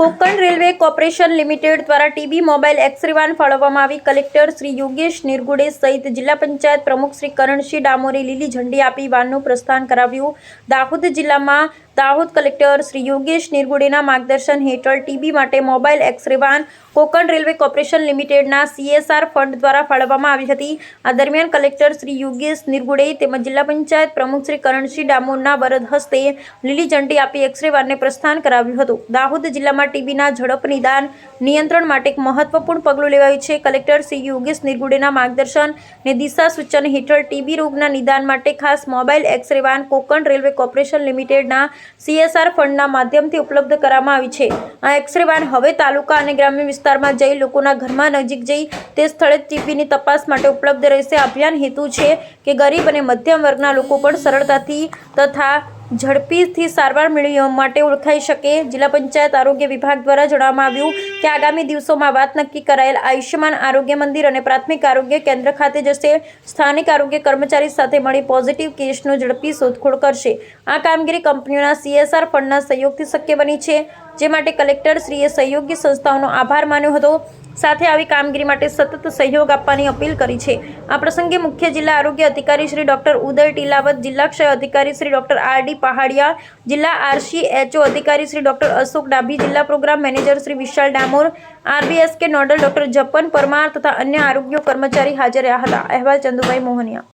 Konkan railway corporation limited દ્વારા TB mobile x ray van ફાળવવામાં આવી. કલેક્ટર શ્રી યોગેશ નિરગુડે સહિત જિલ્લા પંચાયત પ્રમુખ શ્રી કરણસિંહ ડામોરે લીલી ઝંડી આપી વાનનું પ્રસ્થાન કરાવ્યું. દાહોદ જિલ્લામાં દાહોદ કલેક્ટર શ્રી યોગેશ નિરગુડેના માર્ગદર્શન હેઠળ ટીબી માટે mobile X-ray van Konkan railway corporation લિમિટેડના સીએસઆર ફંડ દ્વારા ફાળવવામાં આવી હતી. આ દરમિયાન કલેક્ટર શ્રી યોગેશ નિરગુડે તેમજ જિલ્લા પંચાયત પ્રમુખ શ્રી કરણસિંહ ડામોરના વરદ હસ્તે લીલી ઝંડી આપી એક્સરે વાનને પ્રસ્થાન કરાવ્યું હતું. દાહોદ જિલ્લામાં ટીબીના ઝડપ નિદાન નિયંત્રણ માટે એક મહત્વપૂર્ણ પગલું લેવાયું છે. કલેક્ટર શ્રી યોગેશ નિર્ગુડેના માર્ગદર્શન ને દિશા સૂચન હેઠળ ટીબી રોગના નિદાન માટે ખાસ mobile, X-ray van Konkan railway corporation લિમિટેડના સીએસઆર ફંડના માધ્યમથી ઉપલબ્ધ કરવામાં આવી છે. આ એક્સરે વાન હવે તાલુકા અને ગ્રામ્ય વિસ્તારમાં જઈ લોકોના ઘરમાં નજીક જઈ તે સ્થળે ટીબીની તપાસ માટે ઉપલબ્ધ રહેશે. અભિયાન હેતુ છે કે ગરીબ અને મધ્યમ વર્ગના લોકો પણ સરળતાથી તથા ઝડપીથી સારવાર મેળવવા માટે ઓળખાઈ શકે. જિલ્લા પંચાયત આરોગ્ય વિભાગ દ્વારા જણાવવામાં આવ્યું કે આગામી દિવસોમાં વાત નક્કી કરાયેલ આયુષ્યમાન આરોગ્ય મંદિર અને પ્રાથમિક આરોગ્ય કેન્દ્ર ખાતે જશે. સ્થાનિક આરોગ્ય કર્મચારી સાથે મળી પોઝિટિવ કેસનો ઝડપી શોધખોળ કરશે. આ કામગીરી કંપનીઓના સીએસઆર ફંડના સહયોગથી શક્ય બની છે. જે માટે કલેક્ટર શ્રીએ સહયોગી સંસ્થાઓનો આભાર માન્યો હતો. સાથે આવી કામગીરી માટે સતત સહયોગ આપવાની અપીલ કરી છે. આ પ્રસંગે મુખ્ય જિલ્લા આરોગ્ય અધિકારી શ્રી ડોક્ટર ઉદય ટીલાવત, જિલ્લા ક્ષય અધિકારી Shri doctor R D Pahadiya, જિલ્લા આરસી એચઓ અધિકારી શ્રી ડોક્ટર અશોક ડાભી, જિલ્લા programme manager Shri Vishal Damor, RBSK nodal doctor Japan Parmar તથા અન્ય આરોગ્ય કર્મચારી હાજર રહ્યા હતા. અહેવાલ ચંદુભાઈ મોહનિયા.